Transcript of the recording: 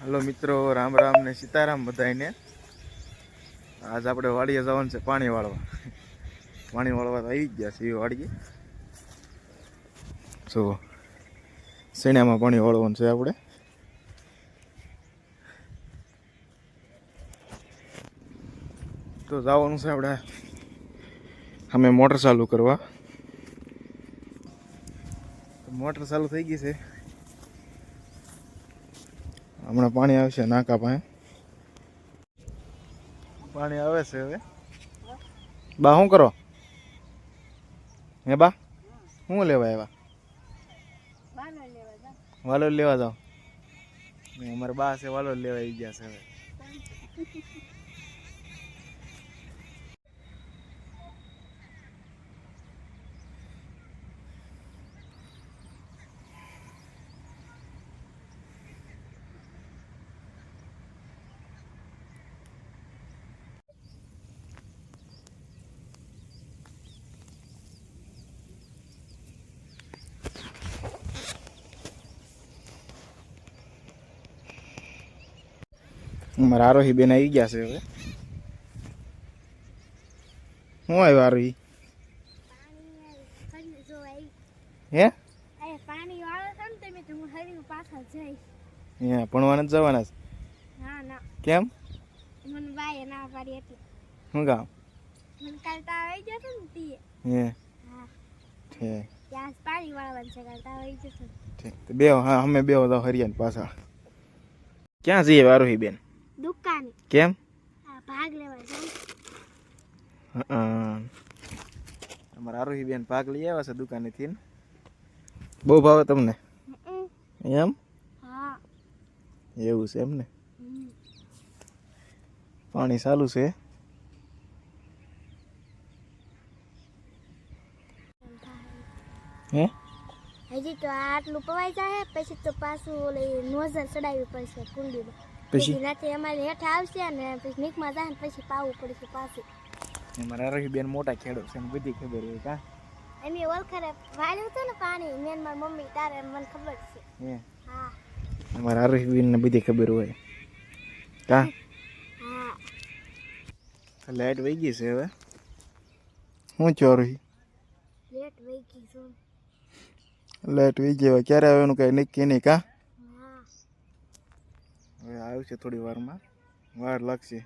Hello મિત્રો, રામ રામ ને સીતારામ બધાને આજ આપણે વાડીએ જવાનું છે પાણી વાળવા. પાણી વાળવા તો આવી ગયા છે એ વાડીએ. જો શેણામાં પાણી વાળવાનું છે આપણે. તો જવાનું છે આપણે. અમે મોટર ચાલુ કરવા. મોટર ચાલુ થઈ ગઈ છે. હમણાં પાણી આવશે નાકા પાસે. પાણી આવે છે હવે. બા શું કરો? હે બા? શું લેવા આવ્યા? વાલો લેવા જાઓ. અમારે બા છે વાલો લેવા આવી ગયા છે હવે. અમારા આરોહી બેન આવી ગયા છે હવે. શું આવ્યું આરોહી? હે? તો ભણવાના જવાના છે? કેમ? મને બાય ના પાડી એટલે શું કામ? મને કાલ તાવ આવી જતો ને તીએ હે? હા. ત્યાં પાણી વાળવાનું છે કાલ તાવ આવી જતો ઠીક. તો બે હા, અમે બે તો હરિયાણ પાછા. ક્યાં જઈએ વારોહી બેન? દુકાને. કેમ? ભાગ લેવા જાઉં. હં. અમારા આરોહી બેન ભાગ લઈ આવ્યા છે દુકાનેથી થી બહુ ભાવે તમને? એમ? હા. એવું છે એમ ને? પાણી ચાલુ છે. હે? હજી તો આટલું પવાઈ જાય પછી તો પાછું ઓલી નોઝર ચડાવવી પડશે કુંડીમાં. પછી? રાતે અમારે હેઠ આવશે ને પછી નીકમાં જાય ને પછી પાવું પડશે પાછું. મારા રહી બેન મોટા ખેડૂત છે ને બધી ખબર હોય કા? એની ઓળખરે વાળ્યું હતું ને પાણી મેન મારી મમ્મી તારે મને ખબર છે. હે? હા. મારા આરોહી બેન ને બધી ખબર હોય. કા? હા. લાઈટ વહી ગઈ છે હવે. શું છો રહી લેટ વહી ગઈ છું. લાઈટ વહી ગઈ ક્યારે આવવાનું કઈ નક્કી નહીં કા? હા હવે આવશે થોડી વારમાં. વાર લાગશે.